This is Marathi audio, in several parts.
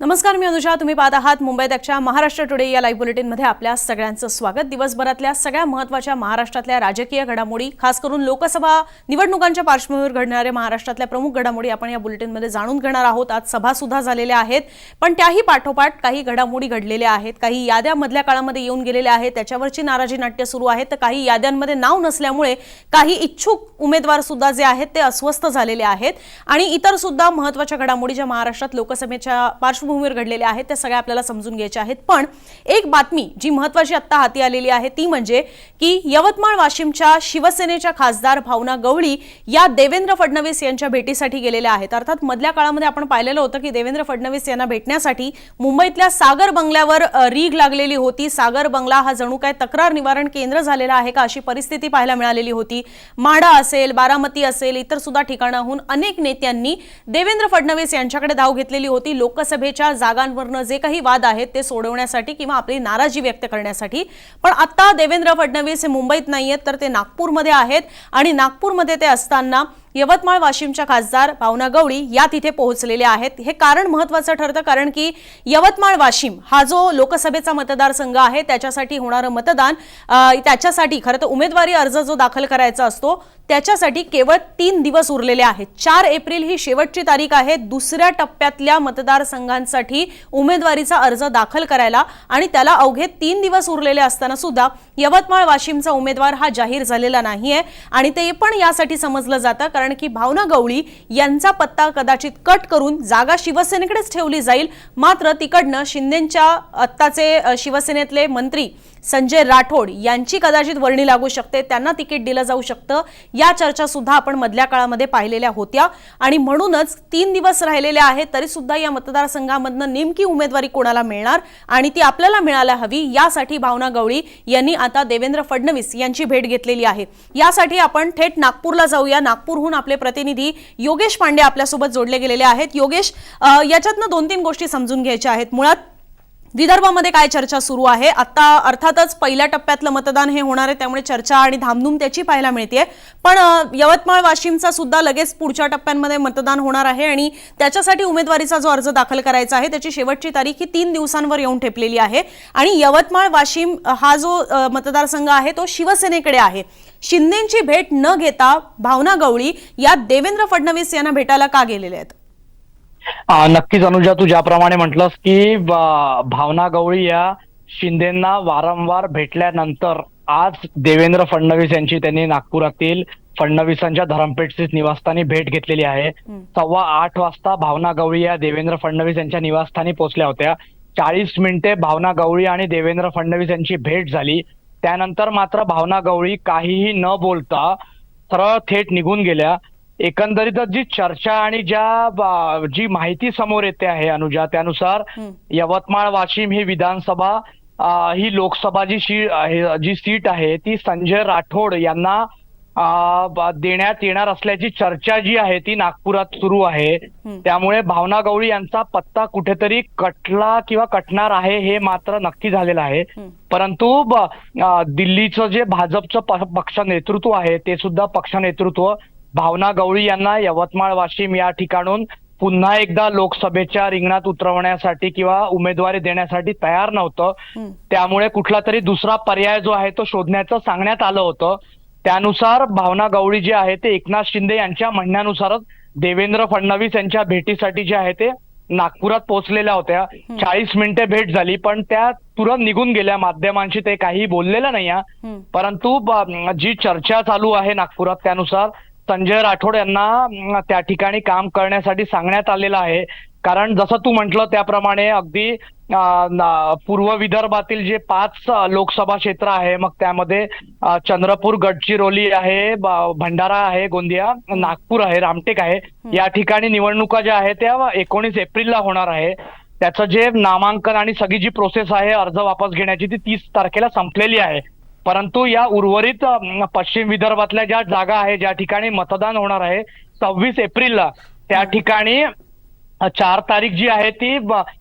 नमस्कार मी अनुषा तुम्ही पाहत आहात मुंबईत अच्छा महाराष्ट्र टुडे या लाईव्ह बुलेटिनमध्ये आपल्या सगळ्यांचं स्वागत. दिवसभरातल्या सगळ्या महत्त्वाच्या महाराष्ट्रातल्या राजकीय घडामोडी खास करून लोकसभा निवडणुकांच्या पार्श्वभूमीवर घडणाऱ्या महाराष्ट्रातल्या प्रमुख घडामोडी आपण या बुलेटिनमध्ये जाणून घेणार आहोत. आज सभा सुद्धा झालेल्या आहेत. पण त्याही पाठोपाठ काही घडामोडी घडलेल्या आहेत. काही याद्या मधल्या काळामध्ये येऊन गेलेल्या आहेत. त्याच्यावरची नाराजी नाट्य सुरू आहेत. तर काही याद्यांमध्ये नाव नसल्यामुळे काही इच्छुक उमेदवार सुद्धा जे आहेत ते अस्वस्थ झालेले आहेत. आणि इतर सुद्धा महत्त्वाच्या घडामोडी ज्या महाराष्ट्रात लोकसभेच्या पार्श्वभूमीवर घडलेल्या आहेत त्या सगळ्या आपल्याला समजून घ्यायच्या आहेत. पण एक बातमी जी महत्वाची आत्ता हाती आलेली आहे ती म्हणजे की यवतमाळ वाशिमच्या शिवसेनेच्या खासदार भावना गवळी या देवेंद्र फडणवीस यांच्या भेटीसाठी गेलेल्या आहेत. अर्थात मधल्या काळामध्ये आपण पाहिलेलं होतं की देवेंद्र फडणवीस यांना भेटण्यासाठी मुंबईतल्या सागर बंगल्यावर रीग लागलेली होती. सागर बंगला हा जणू काय तक्रार निवारण केंद्र झालेला आहे का अशी परिस्थिती पाहायला मिळालेली होती. माढा असेल बारामती असेल इतर सुद्धा ठिकाणाहून अनेक नेत्यांनी देवेंद्र फडणवीस यांच्याकडे धाव घेतलेली होती. लोकसभेच्या जागांवरनं जे काही वाद आहेत ते सोडवण्यासाठी किंवा आपली नाराजी व्यक्त करण्यासाठी. पण आता देवेंद्र फडणवीस हे मुंबईत नाही आहेत तर ते नागपूरमध्ये आहेत. आणि नागपूरमध्ये ते असताना यवतमाळ वाशिमच्या खासदार भावना गवळी या तिथे पोहोचलेल्या आहेत. हे कारण महत्वाचं ठरतं कारण की यवतमाळ वाशिम हा जो लोकसभेचा मतदारसंघ आहे त्याच्यासाठी होणारं मतदान त्याच्यासाठी खरं तर उमेदवारी अर्ज जो दाखल करायचा असतो त्याच्यासाठी केवळ तीन दिवस उरलेले आहेत. चार एप्रिल ही शेवटची तारीख आहे. दुसऱ्या टप्प्यातल्या मतदारसंघांसाठी उमेदवारीचा अर्ज दाखल करायला आणि त्याला अवघे तीन दिवस उरलेले असताना सुद्धा यवतमाळ वाशिमचा उमेदवार हा जाहीर झालेला नाहीये आणि ते पण यासाठी समजलं जातं कारण की भावना गवळी यांचा पत्ता कदाचित कट करून जागा शिवसेनेकडेच ठेवली जाईल. मात्र तिकडनं शिंदेच्या आत्ताचे शिवसेनेतले मंत्री संजय राठोड यांची कदाचित वर्णी लागू शकते. त्यांना तिकीट दिलं जाऊ शकतं. या चर्चा सुद्धा आपण मधल्या काळामध्ये पाहिलेल्या होत्या. आणि म्हणूनच तीन दिवस राहिलेल्या आहेत तरी सुद्धा या मतदारसंघामधनं नेमकी उमेदवारी कोणाला मिळणार आणि ती आपल्याला मिळायला हवी यासाठी भावना गवळी यांनी आता देवेंद्र फडणवीस यांची भेट घेतलेली आहे. यासाठी आपण थेट नागपूरला जाऊया. नागपूरहून आपले प्रतिनिधी योगेश पांडे आपल्यासोबत जोडले गेलेले आहेत. योगेश याच्यातनं दोन तीन गोष्टी समजून घ्यायच्या आहेत. मुळात विदर्भामध्ये काय चर्चा सुरू आहे? आता अर्थातच पहिल्या टप्प्यातलं मतदान हे होणार आहे त्यामुळे चर्चा आणि धामधूम त्याची पाहायला मिळते पण यवतमाळ वाशिमचा सुद्धा लगेच पुढच्या टप्प्यांमध्ये मतदान होणार आहे आणि त्याच्यासाठी उमेदवारीचा जो अर्ज दाखल करायचा आहे त्याची शेवटची तारीख ही तीन दिवसांवर येऊन ठेपलेली आहे. आणि यवतमाळ वाशिम हा जो मतदारसंघ आहे तो शिवसेनेकडे आहे. शिंदेची भेट न घेता भावना गवळी या देवेंद्र फडणवीस यांना भेटायला का गेलेले आहेत? नक्कीच अनुजा तू ज्याप्रमाणे म्हटलंस की भावना गवळी या शिंदेना वारंवार भेटल्यानंतर आज देवेंद्र फडणवीस यांची त्यांनी नागपुरातील फडणवीसांच्या धरमपेठ स्थित निवासस्थानी भेट घेतलेली आहे. सव्वा आठ वाजता भावना गवळी या देवेंद्र फडणवीस यांच्या निवासस्थानी पोहोचल्या होत्या. चाळीस मिनिटे भावना गवळी आणि देवेंद्र फडणवीस यांची भेट झाली. त्यानंतर मात्र भावना गवळी काहीही न बोलता सरळ थेट निघून गेल्या. एकंदरीतच जी चर्चा आणि ज्या जी माहिती समोर येते आहे अनुजा त्यानुसार. यवतमाळ वाशिम ही विधानसभा ही लोकसभा जी शी जी सीट आहे ती संजय राठोड यांना देण्यात येणार असल्याची चर्चा जी आहे ती नागपुरात सुरू आहे. त्यामुळे भावना गवळी यांचा पत्ता कुठेतरी कटला किंवा कटणार आहे हे मात्र नक्की झालेलं आहे. परंतु दिल्लीचं जे भाजपचं पक्ष नेतृत्व आहे ते सुद्धा पक्ष नेतृत्व भावना गवळी यांना यवतमाळ वाशिम या ठिकाणून पुन्हा एकदा लोकसभेच्या रिंगणात उतरवण्यासाठी किंवा उमेदवारी देण्यासाठी तयार नव्हतं. त्यामुळे कुठला तरी दुसरा पर्याय जो आहे तो शोधण्याचं सांगण्यात आलं होतं. त्यानुसार भावना गवळी जे आहे ते एकनाथ शिंदे यांच्या म्हणण्यानुसारच देवेंद्र फडणवीस यांच्या भेटीसाठी जे आहे ते नागपुरात पोहोचलेल्या होत्या. चाळीस मिनिटे भेट झाली पण त्या तुरंत निघून गेल्या. माध्यमांशी ते काही बोललेलं नाही. परंतु जी चर्चा चालू आहे नागपुरात त्यानुसार संजय राठोड यांना त्या ठिकाणी काम करण्यासाठी सांगण्यात आलेलं आहे. कारण जसं तू म्हटलं त्याप्रमाणे अगदी पूर्व विदर्भातील जे पाच लोकसभा क्षेत्र आहे मग त्यामध्ये चंद्रपूर गडचिरोली आहे भंडारा आहे गोंदिया नागपूर आहे रामटेक आहे. या ठिकाणी निवडणुका ज्या आहेत त्या एकोणीस एप्रिलला होणार आहे. त्याचं जे नामांकन आणि सगळी जी प्रोसेस आहे अर्ज वापस घेण्याची ती तीस तारखेला संपलेली आहे. परंतु या उर्वरित पश्चिम विदर्भातल्या ज्या जागा आहे ज्या ठिकाणी मतदान होणार आहे सव्वीस एप्रिलला त्या ठिकाणी चार तारीख जी आहे ती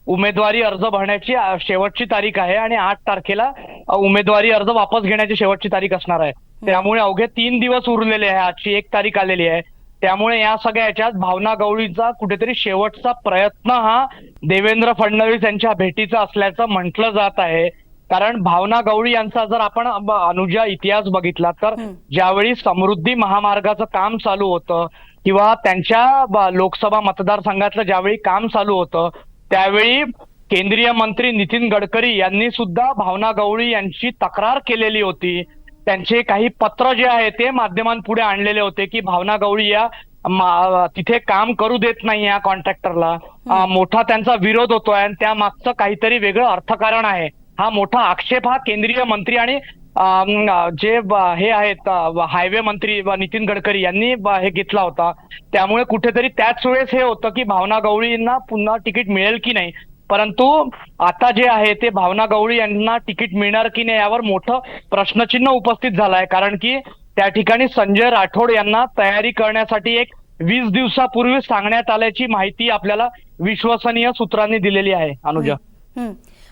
उमेदवारी अर्ज भरण्याची शेवटची तारीख आहे आणि आठ तारखेला उमेदवारी अर्ज वापस घेण्याची शेवटची तारीख असणार आहे. त्यामुळे अवघे तीन दिवस उरलेले आहे आजची एक तारीख आलेली आहे. त्यामुळे या सगळ्या याच्यात भावना गवळीचा कुठेतरी शेवटचा प्रयत्न हा देवेंद्र फडणवीस यांच्या भेटीचा असल्याचं म्हटलं जात आहे. कारण भावना गवळी यांचा जर आपण अनुजा इतिहास बघितला तर. ज्यावेळी समृद्धी महामार्गाचं काम चालू होतं किंवा त्यांच्या लोकसभा मतदारसंघातलं ज्यावेळी काम चालू होतं त्यावेळी केंद्रीय मंत्री नितीन गडकरी यांनी सुद्धा भावना गवळी यांची तक्रार केलेली होती. त्यांचे काही पत्र जे आहे ते माध्यमांपुढे आणलेले होते की भावना गवळी या तिथे काम करू देत नाही या कॉन्ट्रॅक्टरला. मोठा त्यांचा विरोध होतोय आणि त्या मागचं काहीतरी वेगळं अर्थकारण आहे. हा मोठा आक्षेप हा केंद्रीय मंत्री आणि जे हे आहेत हायवे मंत्री नितीन गडकरी यांनी हे घेतला होता. त्यामुळे कुठेतरी त्याच वेळेस हे होतं की भावना गवळींना पुन्हा तिकीट मिळेल की नाही. परंतु आता जे आहे ते भावना गवळी यांना तिकीट मिळणार की नाही यावर मोठं प्रश्नचिन्ह उपस्थित झालं आहे कारण की त्या ठिकाणी संजय राठोड यांना तयारी करण्यासाठी एक वीस दिवसापूर्वी सांगण्यात आल्याची माहिती आपल्याला विश्वसनीय सूत्रांनी दिलेली आहे. अनुजा.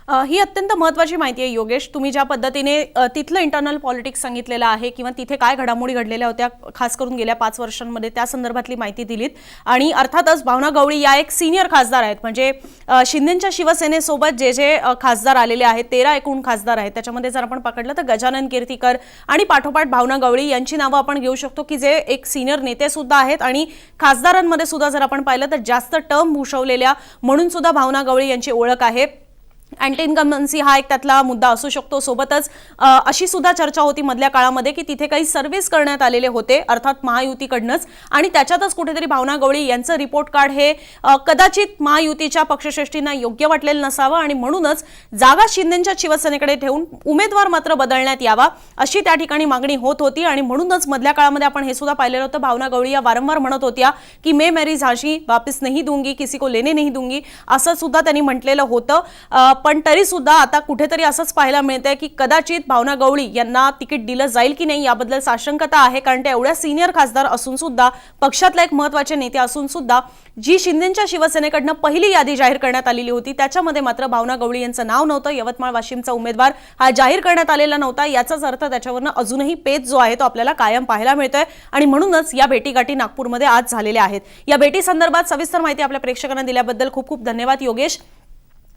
ही अत्यंत महत्वाची माहिती आहे योगेश. तुम्ही ज्या पद्धतीने तिथलं इंटरनल पॉलिटिक्स सांगितलेलं आहे किंवा तिथे काय घडामोडी घडलेल्या होत्या खास करून गेल्या पाच वर्षांमध्ये त्या संदर्भातली माहिती दिलीत. आणि अर्थातच भावना गवळी या एक सिनियर खासदार आहेत. म्हणजे शिंदेच्या शिवसेनेसोबत जे जे खासदार आलेले आहेत तेरा एकूण खासदार आहेत. त्याच्यामध्ये जर आपण पकडलं तर गजानन कीर्तीकर आणि पाठोपाठ भावना गवळी यांची नावं आपण घेऊ शकतो की जे एक सिनियर नेते सुद्धा आहेत. आणि खासदारांमध्ये सुद्धा जर आपण पाहिलं तर जास्त टर्म भूषवलेल्या म्हणून सुद्धा भावना गवळी यांची ओळख आहे. अँटी इन्कम्बन्सी हा एक त्यातला मुद्दा असू शकतो. सोबतच अशी सुद्धा चर्चा होती मधल्या काळामध्ये की तिथे काही सर्व्हिस करण्यात आलेले होते अर्थात महायुतीकडनंच. आणि त्याच्यातच कुठेतरी भावना गवळी यांचं रिपोर्ट कार्ड हे कदाचित महायुतीच्या पक्षश्रेष्ठींना योग्य वाटलेलं नसावं आणि म्हणूनच जागा शिंदेच्या शिवसेनेकडे ठेवून उमेदवार मात्र बदलण्यात यावा अशी त्या ठिकाणी मागणी होत होती. आणि म्हणूनच मधल्या काळामध्ये आपण हे सुद्धा पाहिलेलं होतं. भावना गवळी या वारंवार म्हणत होत्या की मे मेरी झाशी वापस नाही दूंगी किसी को लेने नाही दूंगी असं सुद्धा त्यांनी म्हटलेलं होतं. पण तरी सुद्धा आता कुठेतरी असंच पाहायला मिळतंय की कदाचित भावना गवळी यांना तिकीट दिलं जाईल की नाही याबद्दल साशंकता आहे. कारण ते एवढ्या सिनियर खासदार असून सुद्धा पक्षातला एक महत्त्वाचे नेते असून सुद्धा जी शिंदेच्या शिवसेनेकडनं पहिली यादी जाहीर करण्यात आलेली होती त्याच्यामध्ये मात्र भावना गवळी यांचं नाव नव्हतं. यवतमाळ वाशिमचा उमेदवार हा जाहीर करण्यात आलेला नव्हता. याचाच अर्थ त्याच्यावरनं अजूनही पेच जो आहे तो आपल्याला कायम पाहायला मिळतोय. आणि म्हणूनच या भेटीगाठी नागपूरमध्ये आज झालेल्या आहेत. या भेटी संदर्भात सविस्तर माहिती आपल्या प्रेक्षकांना दिल्याबद्दल खूप खूप धन्यवाद. योगेश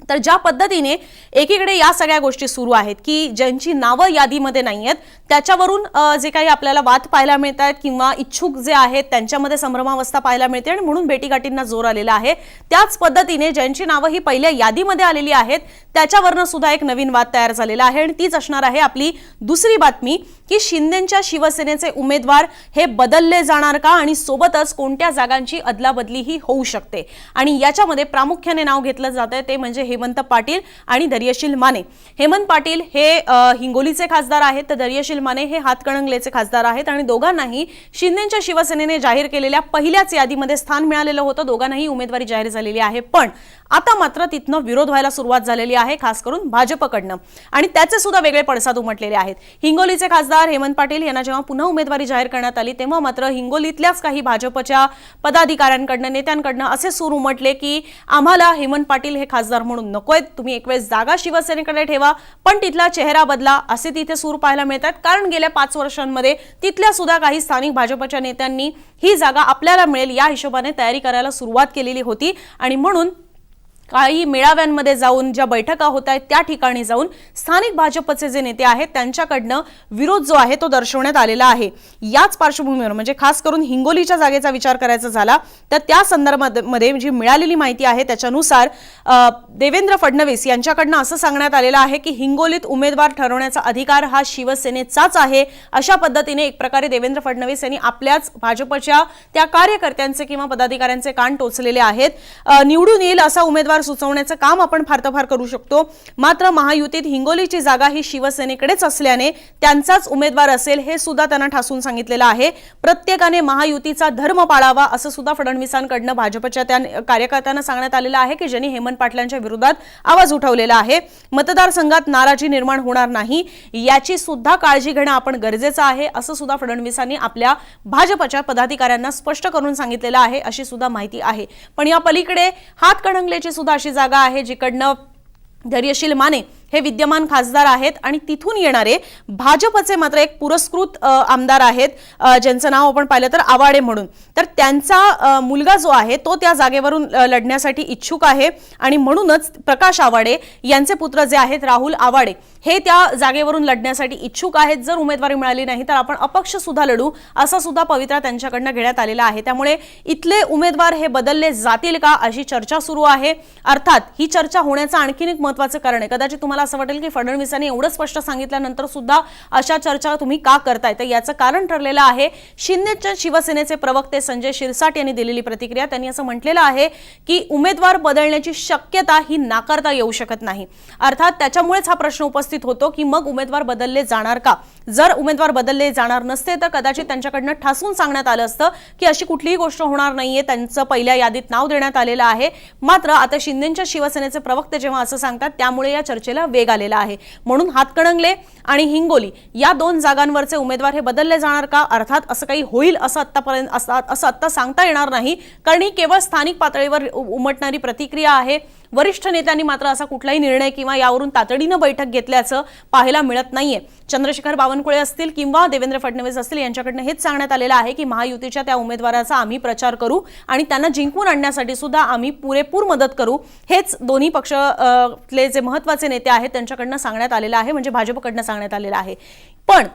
तर ज्या पद्धतीने एकीकडे या सगळ्या गोष्टी सुरू आहेत की ज्यांची नावं यादीमध्ये नाही आहेत त्याच्यावरून जे काही आपल्याला वाद पाहायला मिळत आहेत किंवा इच्छुक जे आहेत त्यांच्यामध्ये संभ्रमावस्था पाहायला मिळते आणि म्हणून भेटीगाठींना जोर आलेला आहे त्याच पद्धतीने ज्यांची नावं ही पहिल्या यादीमध्ये आलेली आहेत त्याच्यावरनं सुद्धा एक नवीन वाद तयार झालेला आहे आणि तीच असणार आहे आपली दुसरी बातमी की शिंदेच्या शिवसेनेचे उमेदवार हे बदलले जाणार का आणि सोबतच कोणत्या जागांची अदलाबदली ही होऊ शकते. आणि याच्यामध्ये प्रामुख्याने नाव घेतलं जात आहे ते म्हणजे हेमंत पाटील आणि दर्यशील माने. हेमंत पाटील हे हिंगोलीचे खासदार आहेत. तर दर्यशील माने हे हातकणंगलेचे खासदार आहेत आणि दोघांनाही शिंदेच्या शिवसेनेने जाहीर केलेल्या पहिल्याच यादीमध्ये स्थान मिळालेलं होतं. दोघांनाही उमेदवारी जाहीर झालेली आहे. पण आता मात्र तिथनं विरोध व्हायला सुरुवात झालेली आहे खास करून भाजपकडनं. आणि त्याचे सुद्धा वेगळे पडसाद उमटलेले आहेत. हिंगोलीचे खासदार हेमंत पाटील यांना जेव्हा पुन्हा उमेदवारी जाहीर करण्यात आली तेव्हा मात्र हिंगोलीतल्याच काही भाजपच्या पदाधिकाऱ्यांकडनं नेत्यांकडनं असे सूर उमटले की आम्हाला हेमंत पाटील हे खासदार म्हणून नकोयत तुम्ही एक वेळेस जागा शिवसेनेकडे ठेवा पण तिथला चेहरा बदला असे तिथे सूर पाहायला मिळतात. कारण गेल्या पाच वर्षांमध्ये तिथल्या सुद्धा काही स्थानिक भाजपच्या नेत्यांनी ही जागा आपल्याला मिळेल या हिशोबाने तयारी करायला सुरुवात केलेली होती. आणि म्हणून काही मेळाव्यांमध्ये जाऊन ज्या बैठका होत आहेत त्या ठिकाणी जाऊन स्थानिक भाजपचे जे नेते आहेत त्यांच्याकडनं विरोध जो आहे तो दर्शवण्यात आलेला आहे. याच पार्श्वभूमीवर म्हणजे खास करून हिंगोलीच्या जागेचा विचार करायचा झाला तर त्या संदर्भामध्ये जी मिळालेली माहिती आहे त्याच्यानुसार देवेंद्र फडणवीस यांच्याकडनं असं सांगण्यात आलेलं आहे की हिंगोलीत उमेदवार ठरवण्याचा अधिकार हा शिवसेनेचाच आहे अशा पद्धतीने एक प्रकारे देवेंद्र फडणवीस यांनी आपल्याच भाजपच्या त्या कार्यकर्त्यांचे किंवा पदाधिकाऱ्यांचे कान टोचलेले आहेत. निवडून येईल असा उमेदवार उमेदवार सुचवण्याचं काम आपण फार फार करू शकतो. मात्र महायुतीत हिंगोलीची जागा ही शिवसेनेकडेच असल्याने त्यांचाच उमेदवार असेल हे सुद्धा त्यांना ठासून सांगितलेलं आहे. प्रत्येकाने महायुतीचा धर्म पाळावा असं सुद्धा फडणवीसांकडनं भाजपच्या त्या कार्यकर्त्यांना सांगण्यात आलेलं आहे की ज्यांनी हेमंत पाटलांच्या विरोधात आवाज उठवलेला आहे. मतदारसंघात नाराजी निर्माण होणार नाही याची सुद्धा काळजी घेणं आपण गरजेचं आहे असं सुद्धा फडणवीसांनी आपल्या भाजपच्या पदाधिकाऱ्यांना स्पष्ट करून सांगितलेलं आहे अशी सुद्धा माहिती आहे. पण या पलीकडे हातकणंगलेची सुद्धा अशी जागा आहे जिकडनं धैर्यशील माने हे विद्यमान खासदार आहेत आणि तिथून येणारे भाजपचे मात्र एक पुरस्कृत आमदार आहेत ज्यांचं नाव आपण पाहिलं तर आवाडे म्हणून. तर त्यांचा मुलगा जो आहे तो त्या जागेवरून लढण्यासाठी इच्छुक आहे आणि म्हणूनच प्रकाश आवाडे यांचे पुत्र जे आहेत राहुल आवाडे हे त्या जागेवरून लढण्यासाठी इच्छुक आहेत. जर उमेदवारी मिळाली नाही तर आपण अपक्ष सुद्धा लढू असा सुद्धा पवित्रा त्यांच्याकडनं घेण्यात आलेला आहे. त्यामुळे इथले उमेदवार हे बदलले जातील का अशी चर्चा सुरू आहे. अर्थात ही चर्चा होण्याचं आणखीन एक महत्वाचं कारण आहे. कदाचित तुम्हाला असं वाटेल की फडणवीसांनी एवढं स्पष्ट सांगितल्यानंतर सुद्धा अशा चर्चा तुम्ही का करताय? तर याचं कारण ठरलेलं आहे. शिंदेच्या शिवसेनेचे प्रवक्ते संजय शिरसाट यांनी दिलेली प्रतिक्रिया. त्यांनी असं म्हटलेलं आहे की उमेदवार बदलण्याची शक्यता ही नाकारता येऊ शकत नाही. अर्थात त्याच्यामुळेच हा प्रश्न उपस्थित होतो की मग उमेदवार बदलले जाणार का? जर उमेदवार बदलले जाणार नसते तर कदाचित त्यांच्याकडनं ठासून सांगण्यात आलं असतं की अशी कुठलीही गोष्ट होणार नाहीये. त्यांचं पहिल्या यादीत नाव देण्यात आलेलं आहे. मात्र आता शिंदेच्या शिवसेनेचे प्रवक्ते जेव्हा असं सांगतात त्यामुळे या चर्चेला वेग आलेला आहे. म्हणून हातकणंगले आणि हिंगोली या दोन जागांवरचे उमेदवार हे बदलले जाणार का? अर्थात असं काही होईल असं आत्तापर्यंत असं असं आत्ता सांगता येणार नाही. कारण ही केवळ स्थानिक पातळीवर उमटणारी प्रतिक्रिया आहे. वरिष्ठ नेत्यांनी मात्र असा कुठलाही निर्णय किंवा यावरून तातडीनं बैठक घेतल्याचं पाहायला मिळत नाहीये. चंद्रशेखर बावनकुळे असतील किंवा देवेंद्र फडणवीस असतील यांच्याकडनं हेच सांगण्यात आलेलं आहे की महायुतीच्या त्या उमेदवाराचा आम्ही प्रचार करू आणि त्यांना जिंकून आणण्यासाठी सुद्धा आम्ही पुरेपूर मदत करू. हेच दोन्ही पक्षले जे महत्त्वाचे नेते आहेत त्यांच्याकडनं सांगण्यात आलेलं आहे म्हणजे भाजपकडनं सांगण्यात आलेलं आहे. पण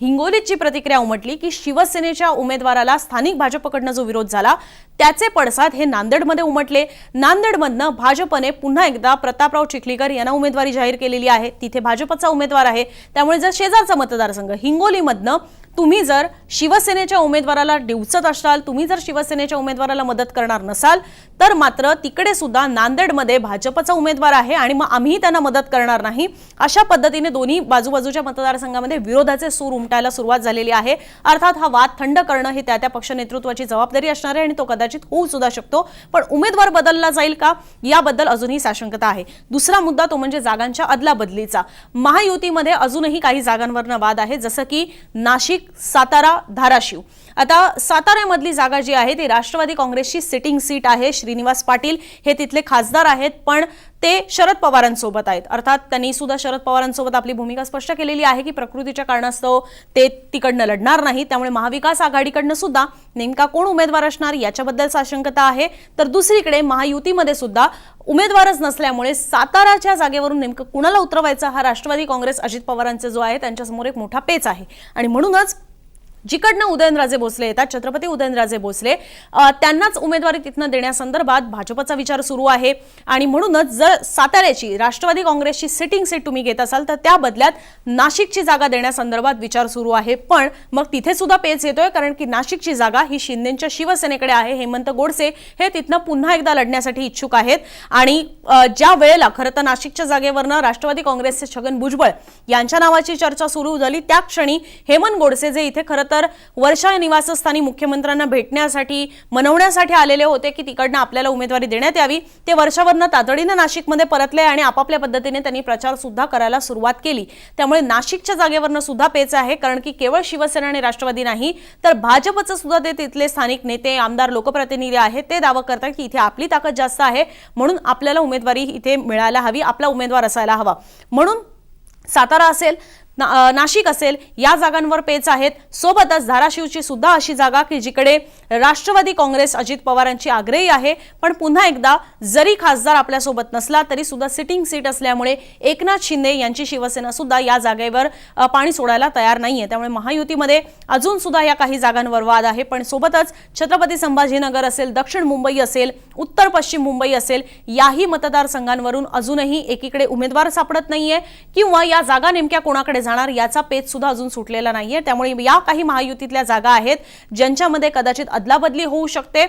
हिंगोलीची प्रतिक्रिया उमटली की शिवसेनेच्या उमेदवाराला स्थानिक भाजपकडनं जो विरोध झाला त्याचे पडसाद हे नांदेडमध्ये उमटले. नांदेडमधनं भाजपने पुन्हा एकदा प्रतापराव चिखलीकर यांना उमेदवारी जाहीर केलेली आहे. तिथे भाजपचा उमेदवार आहे. त्यामुळे जर शेजारचा मतदारसंघ हिंगोलीमधनं तुम्ही जर शिवसेनेच्या उमेदवाराला डिवचत असाल तुम्ही जर शिवसेनेच्या उमेदवाराला मदत करणार नसाल तर मात्र तिकडे सुद्धा नांदेडमध्ये भाजपचा उमेदवार आहे आणि मग आम्ही त्यांना मदत करणार नाही. अशा पद्धतीने दोन्ही बाजूबाजूच्या मतदारसंघामध्ये विरोधाचे सूर उमटायला सुरुवात झालेली आहे. अर्थात हा वाद थंड करणं ही त्या त्या पक्ष नेतृत्वाची जबाबदारी असणार आहे आणि तो कदाचित होऊ सुद्धा शकतो. पण उमेदवार बदलला जाईल का? याबद्दल अजूनही साशंकता आहे. दुसरा मुद्दा तो म्हणजे जागांच्या अदलाबदलीचा. महायुतीमध्ये अजूनही काही जागांवरनं वाद आहे. जसं की नाशिक सातारा धाराशिव. आता साताऱ्यामधली जागा जी आहे ती राष्ट्रवादी काँग्रेसची सिटिंग सीट आहे. श्रीनिवास पाटील हे तिथले खासदार आहेत पण ते शरद पवारांसोबत आहेत. अर्थात त्यांनी सुद्धा शरद पवारांसोबत आपली भूमिका स्पष्ट केलेली आहे की प्रकृतीच्या कारणास्तव ते तिकडनं लढणार नाही. त्यामुळे महाविकास आघाडीकडनं सुद्धा नेमका कोण उमेदवार असणार याच्याबद्दल साशंकता आहे. तर दुसरीकडे महायुतीमध्ये सुद्धा उमेदवारच नसल्यामुळे साताराच्या जागेवरून नेमकं कुणाला उतरवायचा हा राष्ट्रवादी काँग्रेस अजित पवारांचे जो आहे त्यांच्यासमोर एक मोठा पेच आहे. आणि म्हणूनच जिकडनं उदयनराजे भोसले येतात छत्रपती उदयनराजे भोसले त्यांनाच उमेदवारी तिथनं देण्यासंदर्भात भाजपचा विचार सुरू आहे. आणि म्हणूनच जर साताऱ्याची राष्ट्रवादी काँग्रेसची सिटिंग सीट तुम्ही घेत असाल तर त्या बदल्यात नाशिकची जागा देण्यासंदर्भात विचार सुरू आहे. पण मग तिथे सुद्धा पेच येतोय कारण की नाशिकची जागा ही शिंदेच्या शिवसेनेकडे आहे. हेमंत गोडसे हे तिथनं पुन्हा एकदा लढण्यासाठी इच्छुक आहेत. आणि ज्या वेळेला खरं तर नाशिकच्या जागेवरनं राष्ट्रवादी काँग्रेसचे छगन भुजबळ यांच्या नावाची चर्चा सुरू झाली त्या क्षणी हेमंत गोडसे जे इथे खरं तर वर्षा निवासस्थानी मुख्यमंत्र्यांना भेटण्यासाठी मनवण्यासाठी आलेले होते की तिकडनं आपल्याला उमेदवारी देण्यात यावी. ते वर्षावरनं तातडीनं नाशिकमध्ये परतले आणि आपापल्या पद्धतीने त्यांनी प्रचार सुद्धा करायला सुरुवात केली. त्यामुळे नाशिकच्या जागेवरनं सुद्धा पेच आहे कारण की केवळ शिवसेना आणि राष्ट्रवादी नाही तर भाजपचं सुद्धा ते तिथले स्थानिक नेते आमदार लोकप्रतिनिधी आहेत ते दावा करतात की इथे आपली ताकद जास्त आहे म्हणून आपल्याला उमेदवारी इथे मिळायला हवी आपला उमेदवार असायला हवा. म्हणून सातारा असेल ना- नाशिक असेल या जागांवर पेच आहेत. सोबतच धाराशिवची सुद्धा अशी जागा की जिकडे राष्ट्रवादी काँग्रेस अजित पवारांची आग्रही आहे. पण पुन्हा एकदा जरी खासदार आपल्यासोबत नसला तरी सुद्धा सिटिंग सीट असल्यामुळे एकनाथ शिंदे यांची शिवसेना सुद्धा या जागेवर पाणी सोडायला तयार नाहीये. त्यामुळे महायुतीमध्ये अजून सुद्धा या काही जागांवर वाद आहे. पण सोबतच छत्रपती संभाजीनगर असेल दक्षिण मुंबई असेल उत्तर पश्चिम मुंबई असेल याही मतदारसंघांवरून अजूनही एकीकडे उमेदवार सापडत नाहीये. किंवा या जागा नेमक्या कोणाकडे जाणार याचा पेच सुद्धा अजून सुटलेला नाहीये. त्यामुळे या काही महायुतीतल्या जागा आहेत ज्यांच्यामध्ये कदाचित अदलाबदली होऊ शकते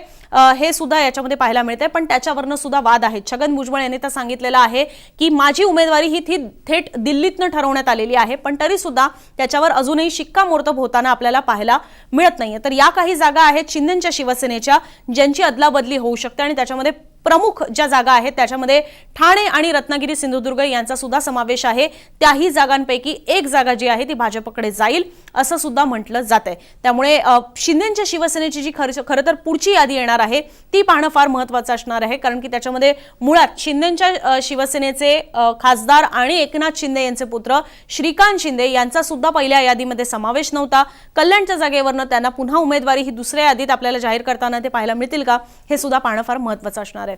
हे सुद्धा याच्यामध्ये पाहायला मिळते पण त्याच्यावरनं सुद्धा वाद आहेत. छगन भुजबळ यांनी तर सांगितलेलं आहे की माझी उमेदवारी ही थी थेट दिल्लीतनं ठरवण्यात आलेली आहे. पण तरी सुद्धा त्याच्यावर अजूनही शिक्कामोर्तब होताना आपल्याला पाहायला मिळत नाहीये. तर या काही जागा आहेत शिंदेच्या शिवसेनेच्या ज्यांची अदलाबदली होऊ शकते आणि त्याच्यामध्ये प्रमुख ज्या जागा आहेत त्याच्यामध्ये ठाणे आणि रत्नागिरी सिंधुदुर्ग यांचा सुद्धा समावेश आहे. त्याही जागांपैकी एक जागा जी आहे ती भाजपकडे जाईल असं सुद्धा म्हटलं जात आहे त्यामुळे शिंदेच्या शिवसेनेची जी खर खरं तर पुढची यादी येणार आहे ती पाहणं फार महत्वाचं असणार आहे. कारण की त्याच्यामध्ये मुळात शिंदेच्या शिवसेनेचे खासदार आणि एकनाथ शिंदे यांचे पुत्र श्रीकांत शिंदे यांचा सुद्धा पहिल्या यादीमध्ये समावेश नव्हता. कल्याणच्या जागेवरनं त्यांना पुन्हा उमेदवारी ही दुसऱ्या यादीत आपल्याला जाहीर करताना ते पाहायला मिळतील का हे सुद्धा पाहणं फार महत्वाचं असणार आहे.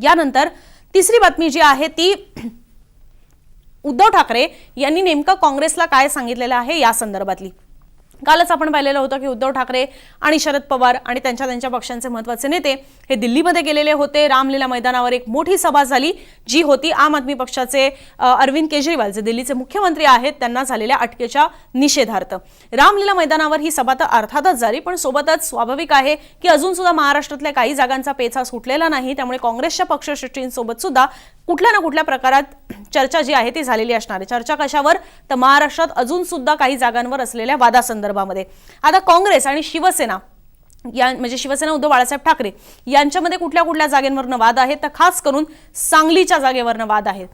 यानंतर तिसरी बातमी जी आहे ती उद्धव ठाकरे यांनी नेमकं काँग्रेसला काय सांगितलेलं आहे या संदर्भातली. कालच आपण पाहिलेलं होतं की उद्धव ठाकरे आणि शरद पवार आणि त्यांच्या त्यांच्या पक्षांचे महत्त्वाचे नेते हे दिल्लीमध्ये गेलेले होते. रामलीला मैदानावर एक मोठी सभा झाली जी होती आम आदमी पक्षाचे अरविंद केजरीवाल जे दिल्लीचे मुख्यमंत्री आहेत त्यांना झालेल्या अटकेच्या निषेधार्थ. रामलीला मैदानावर ही सभा तर अर्थातच झाली पण सोबतच स्वाभाविक आहे की अजून सुद्धा महाराष्ट्रातल्या काही जागांचा पेचा सुटलेला नाही. त्यामुळे काँग्रेसच्या पक्षश्रेष्ठींसोबत सुद्धा कुठल्या ना कुठल्या प्रकारात चर्चा जी आहे ती झालेली असणार आहे. चर्चा कशावर? तर महाराष्ट्रात अजून सुद्धा काही जागांवर असलेल्या संदर्भामध्ये. आता काँग्रेस आणि शिवसेना या म्हणजे शिवसेना उद्धव बाळासाहेब ठाकरे यांच्यामध्ये कुठल्या कुठल्या जागेवरनं वाद आहेत? तर खास करून सांगलीच्या जागेवरनं वाद आहे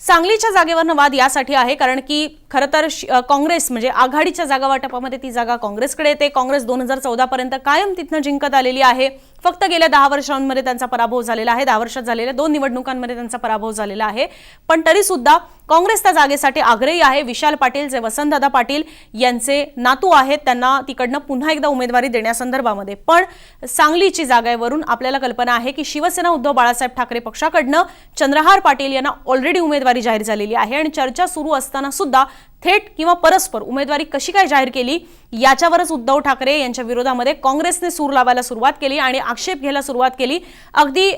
सांगलीच्या जागेवरनं वाद यासाठी आहे कारण की खरं तर काँग्रेस म्हणजे आघाडीच्या जागा वाटपामध्ये ती जागा काँग्रेसकडे येते. काँग्रेस दोन हजार चौदापर्यंत कायम तिथनं जिंकत आलेली आहे. फक्त गेल्या दहा वर्षांमध्ये त्यांचा पराभव झालेला आहे. दहा वर्षात झालेल्या दोन निवडणुकांमध्ये त्यांचा पराभव झालेला आहे. पण तरी सुद्धा काँग्रेस त्या जागेसाठी आग्रही आहे. विशाल पाटील जे वसंतदादा पाटील यांचे नातू आहेत त्यांना तिकडनं पुन्हा एकदा उमेदवारी देण्यासंदर्भामध्ये. पण सांगलीची जागेवरून आपल्याला कल्पना आहे की शिवसेना उद्धव बाळासाहेब ठाकरे पक्षाकडनं चंद्रहार पाटील यांना ऑलरेडी उमेदवारी जाहीर झालेली आहे. आणि चर्चा सुरू असताना सुद्धा थेट किंवा परस्पर उमेदवारी कशी काय जाहीर केली याच्यावरच उद्धव ठाकरे यांच्या विरोधामध्ये काँग्रेसने सूर लावायला सुरुवात केली आणि आक्षेप घ्यायला सुरुवात केली. अगदी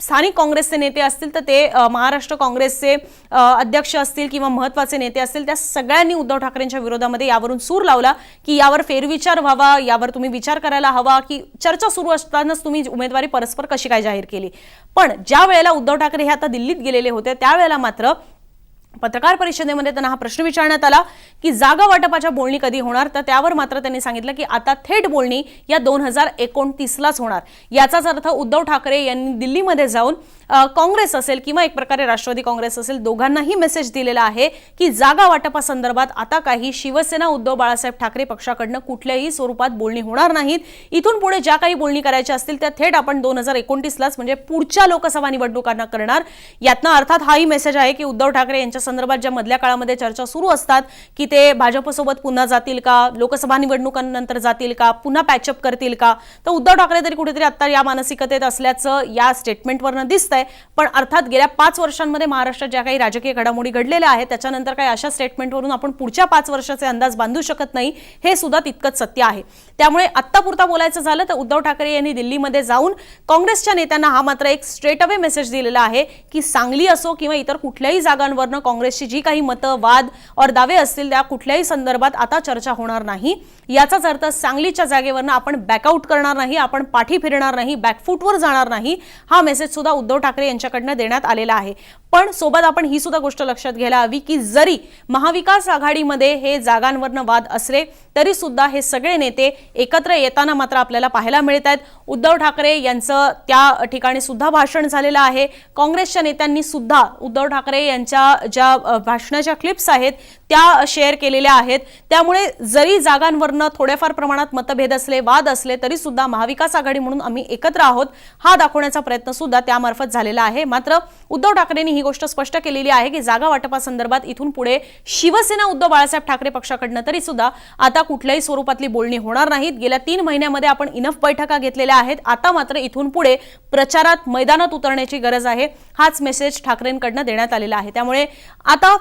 स्थानिक काँग्रेसचे नेते असतील तर ते महाराष्ट्र काँग्रेसचे अध्यक्ष असतील किंवा महत्त्वाचे नेते असतील त्या सगळ्यांनी उद्धव ठाकरेंच्या विरोधामध्ये यावरून सूर लावला की यावर फेरविचार व्हावा यावर तुम्ही विचार करायला हवा की चर्चा सुरू असतानाच तुम्ही उमेदवारी परस्पर कशी काय जाहीर केली. पण ज्या वेळेला उद्धव ठाकरे हे आता दिल्लीत गेलेले होते त्यावेळेला मात्र पत्रकार परिषदेमध्ये त्यांना हा प्रश्न विचारण्यात आला की जागा वाटपाच्या बोलणी कधी होणार? तर त्यावर मात्र त्यांनी सांगितलं की आता थेट बोलणी या दोन हजार एकोणतीसलाच होणार. याचाच अर्थ उद्धव ठाकरे यांनी दिल्लीमध्ये जाऊन काँग्रेस असेल किंवा एक प्रकारे राष्ट्रवादी काँग्रेस असेल दोघांनाही मेसेज दिलेला आहे की जागा वाटपासंदर्भात आता काही शिवसेना उद्धव बाळासाहेब ठाकरे पक्षाकडनं कुठल्याही स्वरूपात बोलणी होणार नाहीत. इथून पुढे ज्या काही बोलणी करायच्या असतील त्या थेट आपण दोन हजार एकोणतीसलाच म्हणजे पुढच्या लोकसभा निवडणुकांना करणार. यातनं अर्थात हाही मेसेज आहे की उद्धव ठाकरे यांच्या संदर्भात ज्या मधल्या काळामध्ये चर्चा सुरू असतात की ते भाजपसोबत पुन्हा जातील का लोकसभा निवडणुकांनंतर जातील का पुन्हा पॅचअप करतील का? तर उद्धव ठाकरे तरी कुठेतरी आता या मानसिकतेत असल्याचं या स्टेटमेंटवरनं दिसतंय. पण अर्थात गेल्या पाच वर्षांमध्ये महाराष्ट्रात ज्या काही राजकीय घडामोडी घडलेल्या आहेत त्याच्यानंतर काही अशा स्टेटमेंटवरून आपण पुढच्या पाच वर्षाचे अंदाज बांधू शकत नाही हे सुद्धा तितकंच सत्य आहे. त्यामुळे आत्तापुरता बोलायचं झालं तर उद्धव ठाकरे यांनी दिल्लीमध्ये जाऊन काँग्रेसच्या नेत्यांना हा मात्र एक स्ट्रेट अवे मेसेज दिलेला आहे की सांगली असो किंवा इतर कुठल्याही जागांवरनं काँग्रेसची जी काही मतं वाद और दावे असतील त्या कुठल्याही संदर्भात आता चर्चा होणार नाही. याचाच अर्थ सांगलीच्या जागेवरनं आपण बॅकआउट करणार नाही आपण पाठी फिरणार नाही बॅकफूटवर जाणार नाही हा मेसेज सुद्धा उद्धव ठाकरे यांच्याकडनं देण्यात आलेला आहे. पण सोबत आपण ही सुद्धा गोष्ट लक्षात घ्यायला हवी की जरी महाविकास आघाडीमध्ये हे जागांवरनं वाद असले तरी सुद्धा हे सगळे नेते एकत्र येताना मात्र आपल्याला पाहायला मिळत आहेत. उद्धव ठाकरे यांचं त्या ठिकाणी सुद्धा भाषण झालेलं आहे. काँग्रेसच्या नेत्यांनी सुद्धा उद्धव ठाकरे यांच्या ज्या ज्या भाषणाच्या क्लिप्स आहेत त्या शेअर केलेल्या आहेत. त्यामुळे जरी जागांवरनं थोड्याफार प्रमाणात मतभेद असले वाद असले तरी सुद्धा महाविकास आघाडी म्हणून आम्ही एकत्र आहोत हा दाखवण्याचा प्रयत्न सुद्धा त्यामार्फत झालेला आहे. मात्र उद्धव ठाकरेंनी ही गोष्ट स्पष्ट केलेली आहे की जागा वाटपासंदर्भात इथून पुढे शिवसेना उद्धव बाळासाहेब ठाकरे पक्षाकडनं तरी सुद्धा आता कुठल्याही स्वरूपातली बोलणी होणार नाहीत. गेल्या तीन महिन्यामध्ये आपण इनफ बैठका घेतलेल्या आहेत. आता मात्र इथून पुढे प्रचारात मैदानात उतरण्याची गरज आहे हाच मेसेज ठाकरेंकडनं देण्यात आलेला आहे. त्यामुळे आता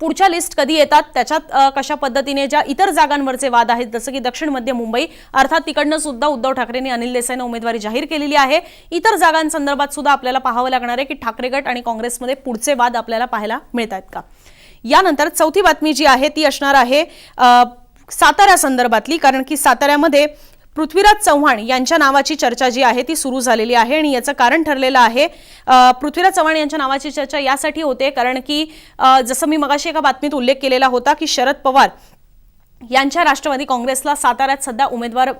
पुढच्या लिस्ट कधी येतात त्याच्यात कशा पद्धतीने ज्या इतर जागांवरचे वाद आहेत जसं की दक्षिण मध्य मुंबई अर्थात तिकडनं सुद्धा उद्धव ठाकरेंनी अनिल देसाईनं उमेदवारी जाहीर केलेली आहे. इतर जागांसंदर्भात सुद्धा आपल्याला पाहावं लागणार आहे की ठाकरे गट आणि काँग्रेसमध्ये पुढचे वाद आपल्याला पाहायला मिळत आहेत का? यानंतर चौथी बातमी जी आहे ती असणार आहे साताऱ्या संदर्भातली कारण की साताऱ्यामध्ये पृथ्वीराज चव्हाण यांच्या नावाची चर्चा जी आहे ती सुरू झालेली आहे आणि याचं कारण ठरलेलं आहे. पृथ्वीराज चव्हाण यांच्या नावाची चर्चा यासाठी होते कारण की जसं मी मगाशी एका बातमीत उल्लेख केलेला होता की शरद पवार यांच्या राष्ट्रवादी काँग्रेसला साताऱ्यात सध्या उमेदवार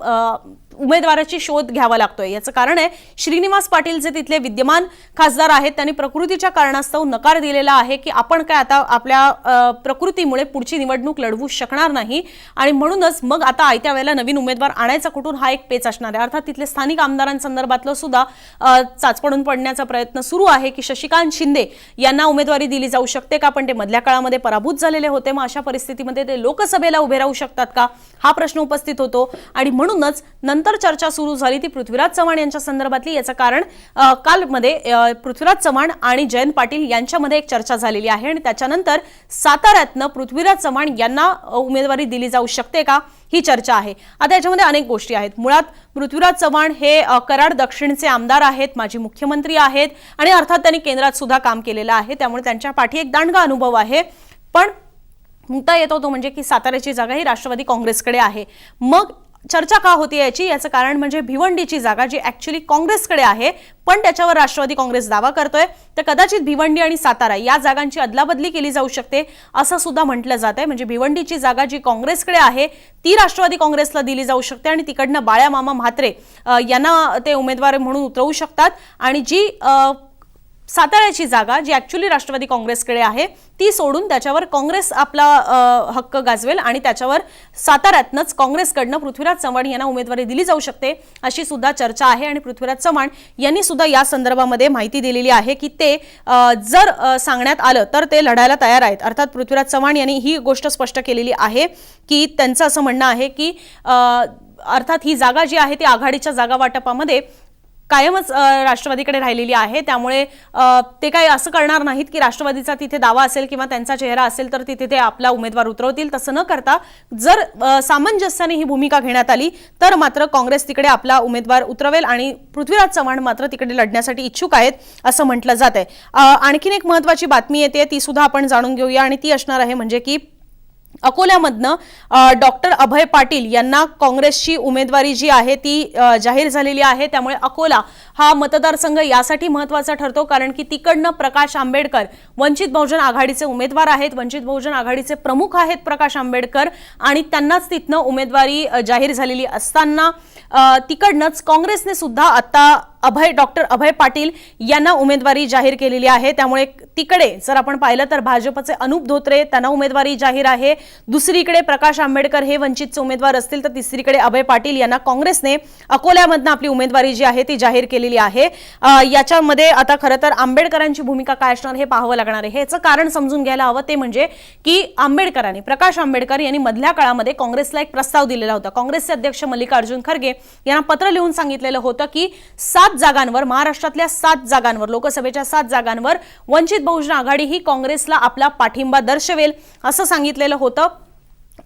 उमेदवाराची शोध घ्यावा लागतोय. याचं कारण आहे श्रीनिवास पाटील जे तिथले विद्यमान खासदार आहेत त्यांनी प्रकृतीच्या कारणास्तव नकार दिलेला आहे की आपण काय आता आपल्या प्रकृतीमुळे पुढची निवडणूक लढवू शकणार नाही. आणि म्हणूनच मग आता आयत्या वेळेला नवीन उमेदवार आणायचा कुठून हा एक पेच असणार आहे. अर्थात तिथले स्थानिक आमदारांसंदर्भातलं सुद्धा चाचपडून पडण्याचा प्रयत्न सुरू आहे की शशिकांत शिंदे यांना उमेदवारी दिली जाऊ शकते का? पण ते मधल्या काळामध्ये पराभूत झालेले होते. मग अशा परिस्थितीमध्ये ते लोकसभेला उभे राहू शकतात का? हा प्रश्न उपस्थित होतो. आणि म्हणूनच नंतर चर्चा सुरू झाली ती पृथ्वीराज चव्हाण यांच्या संदर्भातली. याचं कारण कालमध्ये पृथ्वीराज चव्हाण आणि जयंत पाटील यांच्यामध्ये एक चर्चा झालेली आहे आणि त्याच्यानंतर साताऱ्यातनं पृथ्वीराज चव्हाण यांना उमेदवारी दिली जाऊ शकते का? ही चर्चा आहे. आता याच्यामध्ये अनेक गोष्टी आहेत. मुळात पृथ्वीराज चव्हाण हे कराड दक्षिणचे आमदार आहेत माजी मुख्यमंत्री आहेत आणि अर्थात त्यांनी केंद्रात सुद्धा काम केलेलं आहे. त्यामुळे त्यांच्या पाठी एक दांडगा अनुभव आहे. पण मुद्दा येतो तो म्हणजे की साताऱ्याची जागा ही राष्ट्रवादी काँग्रेसकडे आहे. मग चर्चा का होती याची? याचं कारण म्हणजे भिवंडीची जागा जी ॲक्च्युली काँग्रेसकडे आहे पण त्याच्यावर राष्ट्रवादी काँग्रेस दावा करतोय तर कदाचित भिवंडी आणि सातारा या जागांची अदलाबदली केली जाऊ शकते असं सुद्धा म्हटलं जात आहे म्हणजे भिवंडीची जागा जी काँग्रेसकडे आहे ती राष्ट्रवादी काँग्रेसला दिली जाऊ शकते आणि तिकडनं बाळ्या मामा म्हात्रे यांना ते उमेदवार म्हणून उतरवू शकतात. आणि जी साताऱ्याची जागा जी ॲक्च्युली राष्ट्रवादी काँग्रेसकडे आहे ती सोडून त्याच्यावर काँग्रेस आपला हक्क गाजवेल आणि त्याच्यावर साताऱ्यातनंच काँग्रेसकडनं पृथ्वीराज चव्हाण यांना उमेदवारी दिली जाऊ शकते अशी सुद्धा चर्चा आहे आणि पृथ्वीराज चव्हाण यांनी सुद्धा या संदर्भामध्ये माहिती दिलेली आहे की ते जर सांगण्यात आलं तर ते लढायला तयार आहेत. अर्थात पृथ्वीराज चव्हाण यांनी ही गोष्ट स्पष्ट केलेली आहे की त्यांचं असं म्हणणं आहे की अर्थात ही जागा जी आहे ती आघाडीच्या जागा वाटपामध्ये कायमच राष्ट्रवादीकडे राहिलेली आहे. त्यामुळे ते काही असं करणार नाहीत की राष्ट्रवादीचा तिथे दावा असेल किंवा त्यांचा चेहरा असेल तर तिथे ते आपला उमेदवार उतरवतील. तसं न करता जर सामंजस्याने ही भूमिका घेण्यात आली तर मात्र काँग्रेस तिकडे आपला उमेदवार उतरवेल आणि पृथ्वीराज चव्हाण मात्र तिकडे लढण्यासाठी इच्छुक आहेत असं म्हटलं जात आहे आणखीन एक महत्वाची बातमी येते ती सुद्धा आपण जाणून घेऊया आणि ती असणार आहे म्हणजे की अकोल्यामधनं डॉक्टर अभय पाटील यांना काँग्रेसची उमेदवारी जी आहे ती जाहीर झालेली आहे. त्यामुळे अकोला हा मतदारसंघ यासाठी महत्त्वाचा ठरतो कारण की तिकडनं प्रकाश आंबेडकर वंचित बहुजन आघाडीचे उमेदवार आहेत वंचित बहुजन आघाडीचे प्रमुख आहेत प्रकाश आंबेडकर आणि त्यांनाच तिथनं उमेदवारी जाहीर झालेली असताना तिकडनंच काँग्रेसने सुद्धा आता अभय डॉक्टर अभय पाटील यांना उमेदवारी जाहीर केलेली आहे. त्यामुळे तिकडे जर आपण पाहिलं तर भाजपचे अनुप धोत्रे त्यांना उमेदवारी जाहीर आहे. दुसरीकडे प्रकाश आंबेडकर हे वंचितचे उमेदवार असतील तर तिसरीकडे अभय पाटील यांना काँग्रेसने अकोल्यामधनं आपली उमेदवारी जी आहे ती जाहीर केली केलेली आहे. याच्यामध्ये आता खरं तर आंबेडकरांची भूमिका काय असणार हे पाहावं लागणार आहे. ह्याचं कारण समजून घ्यायला हवं ते म्हणजे की आंबेडकरांनी प्रकाश आंबेडकर यांनी मधल्या काळामध्ये काँग्रेसला एक प्रस्ताव दिलेला होता. काँग्रेसचे अध्यक्ष मल्लिकार्जुन खरगे यांना पत्र लिहून सांगितलेलं होतं की सात जागांवर महाराष्ट्रातल्या सात जागांवर लोकसभेच्या सात जागांवर वंचित बहुजन आघाडी ही काँग्रेसला आपला पाठिंबा दर्शवेल असं सांगितलेलं होतं.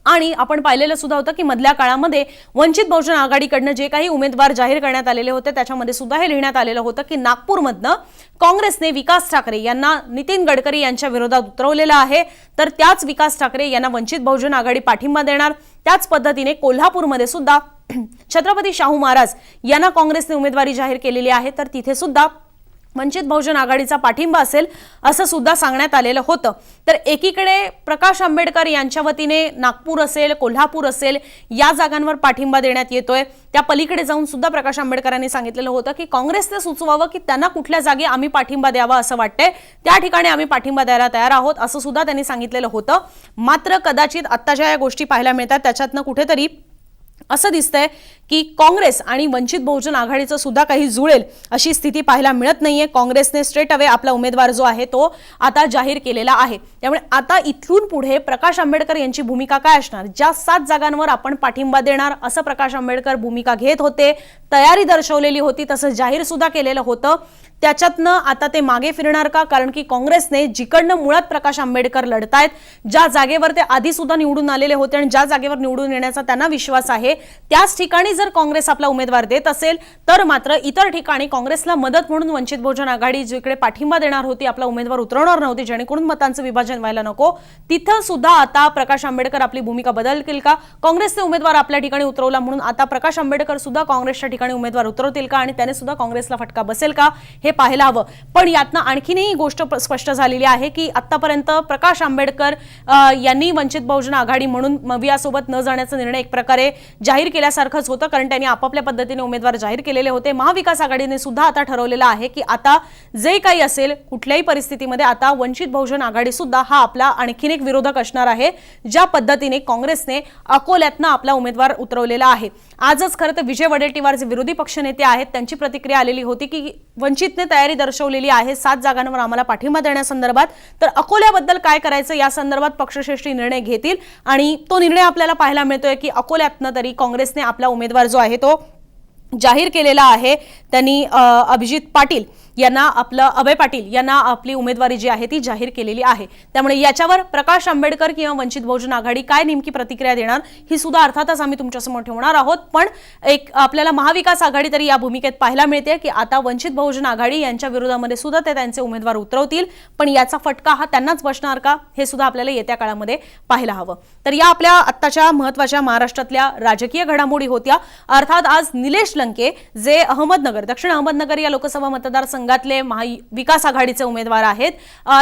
आणि आपण पाहिलेलं सुद्धा होतं की मधल्या काळामध्ये वंचित बहुजन आघाडीकडनं जे काही उमेदवार जाहीर करण्यात आलेले होते त्याच्यामध्ये सुद्धा हे लिहिण्यात आलेलं होतं की नागपूरमधनं काँग्रेसने विकास ठाकरे यांना नितीन गडकरी यांच्या विरोधात उतरवलेलं आहे. तर त्याच विकास ठाकरे यांना वंचित बहुजन आघाडी पाठिंबा देणार. त्याच पद्धतीने कोल्हापूरमध्ये सुद्धा छत्रपती शाहू महाराज यांना काँग्रेसने उमेदवारी जाहीर केलेली आहे. तर तिथे सुद्धा वंचित बहुजन आघाडीचा पाठिंबा असेल असं सुद्धा सांगण्यात आलेलं होतं. तर एकीकडे प्रकाश आंबेडकर यांच्या वतीने नागपूर असेल कोल्हापूर असेल या जागांवर पाठिंबा देण्यात येतोय. त्या पलीकडे जाऊन सुद्धा प्रकाश आंबेडकरांनी सांगितलेलं होतं की काँग्रेसने सुचवावं की त्यांना कुठल्या जागी आम्ही पाठिंबा द्यावा असं वाटतंय. त्या ठिकाणी आम्ही पाठिंबा द्यायला तयार आहोत असं सुद्धा त्यांनी सांगितलेलं होतं. मात्र कदाचित आत्ता ज्या या गोष्टी पाहायला मिळतात. त्याच्यातनं कुठेतरी असं दिसतंय की काँग्रेस आणि वंचित बहुजन आघाडीचं सुद्धा काही जुळेल अशी स्थिती पाहायला मिळत नाहीये. काँग्रेसने स्ट्रेट अवे आपला उमेदवार जो आहे तो आता जाहीर केलेला आहे. त्यामुळे आता इथून पुढे प्रकाश आंबेडकर यांची भूमिका काय असणार? ज्या सात जागांवर आपण पाठिंबा देणार असं प्रकाश आंबेडकर भूमिका घेत होते तयारी दर्शवलेली होती तसं जाहीर सुद्धा केलेलं होतं. त्याच्यातनं आता ते मागे फिरणार का? कारण की काँग्रेसने जिकडनं मुळात प्रकाश आंबेडकर लढतायत ज्या जागेवर ते आधी सुद्धा निवडून आलेले होते आणि ज्या जागेवर निवडून येण्याचा त्यांना विश्वास आहे त्याच ठिकाणी जर काँग्रेस आपला उमेदवार देत असेल तर मात्र इतर ठिकाणी काँग्रेसला मदत म्हणून वंचित बहुजन आघाडी जिकडे पाठिंबा देणार होती आपला उमेदवार उतरवणार नव्हती जेणेकरून मतांचं विभाजन व्हायला नको तिथं सुद्धा आता प्रकाश आंबेडकर आपली भूमिका बदलतील का? काँग्रेसचे उमेदवार आपल्या ठिकाणी उतरवला म्हणून आता प्रकाश आंबेडकर सुद्धा काँग्रेसच्या ठिकाणी उमेदवार उतरवतील का आणि त्याने सुद्धा काँग्रेसला फटका बसेल का? हे पाहायला हवं. पण यातनं आणखीनही गोष्ट स्पष्ट झालेली आहे की आतापर्यंत प्रकाश आंबेडकर यांनी वंचित बहुजन आघाडी म्हणून मवियासोबत न जाण्याचा निर्णय एक प्रकारे जाहीर केल्यासारखंच होतं. कारण त्यांनी आपापल्या पद्धतीने उमेदवार जाहीर केलेले होते. महाविकास आघाडीने सुद्धा आता ठरवलेलं आहे की आता जे काही असेल कुठल्याही परिस्थितीमध्ये आता वंचित बहुजन आघाडी सुद्धा हा आपला आणखीन एक विरोधक असणार आहे ज्या पद्धतीने काँग्रेसने अकोल्यातनं आपला उमेदवार उतरवलेला आहे. आजच खरं तर विजय वडेट्टीवार जे विरोधी पक्षनेते आहेत. त्यांची प्रतिक्रिया आलेली होती की वंचितने तयारी दर्शवलेली आहे. सात जागांवर आम्हाला पाठिंबा देण्यासंदर्भात. तर अकोल्याबद्दल काय करायचं या संदर्भात पक्षश्रेष्ठी निर्णय घेतील आणि तो निर्णय आपल्याला पाहायला मिळतोय की अकोल्यातनं तरी काँग्रेसने आपला उमेदवार जो आहे तो जाहीर केलेला आहे. त्यांनी अभिजित पाटील यांना आपलं अभय पाटील यांना आपली उमेदवारी जी आहे ती जाहीर केलेली आहे. त्यामुळे याच्यावर प्रकाश आंबेडकर किंवा वंचित बहुजन आघाडी काय नेमकी प्रतिक्रिया देणार ही सुद्धा अर्थातच आम्ही तुमच्यासमोर ठेवणार आहोत. पण एक आपल्याला महाविकास आघाडी तरी या भूमिकेत पाहायला मिळते की आता वंचित बहुजन आघाडी यांच्या विरोधामध्ये सुद्धा ते त्यांचे उमेदवार उतरवतील. पण याचा फटका हा त्यांनाच बसणार का हे सुद्धा आपल्याला येत्या काळामध्ये पाहायला हवं. तर या आपल्या आत्ताच्या महत्त्वाच्या महाराष्ट्रातल्या राजकीय घडामोडी होत्या. अर्थात आज निलेश लंके जे अहमदनगर दक्षिण अहमदनगर या लोकसभा मतदारसंघ मतदारसंघातले महाविकास आघाडीचे उमेदवार आहेत.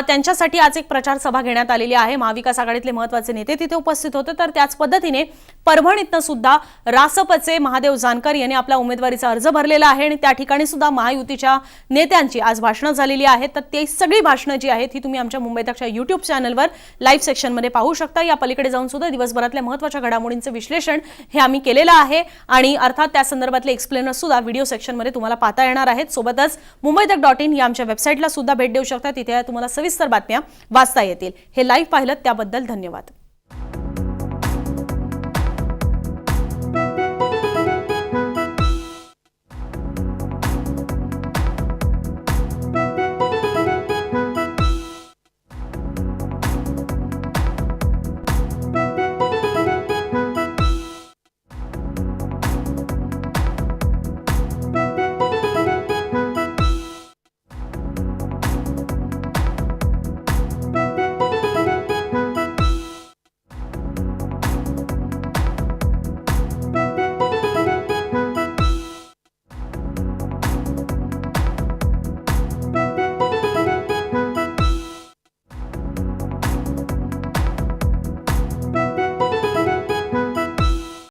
त्यांच्यासाठी आज एक प्रचार सभा घेण्यात आलेली आहे. महाविकास आघाडीतले महत्त्वाचे नेते तिथे उपस्थित होते. तर त्याच पद्धतीने परभणीतनं सुद्धा रासपचे महादेव जानकर यांनी आपला उमेदवारीचा अर्ज भरलेला आहे आणि त्या ठिकाणी सुद्धा महायुतीच्या नेत्यांची आज भाषणं झालेली आहेत. तर ते सगळी भाषणं जी आहेत ही तुम्ही आमच्या मुंबई तकच्या युट्यूब चॅनलवर लाईव्ह सेक्शनमध्ये पाहू शकता. या पलीकडे जाऊन सुद्धा दिवसभरातल्या महत्त्वाच्या घडामोडींचं विश्लेषण हे आम्ही केलेलं आहे. आणि अर्थात त्या संदर्भातले एक्सप्लेनर सुद्धा व्हिडिओ सेक्शनमध्ये तुम्हाला पाहता येणार आहेत. सोबतच मुंबई तक डॉट इन या आमच्या वेबसाईटला सुद्धा भेट देऊ शकता. तिथे तुम्हाला सविस्तर बातम्या वाचता येतील. हे लाईव्ह पाहिलं त्याबद्दल धन्यवाद.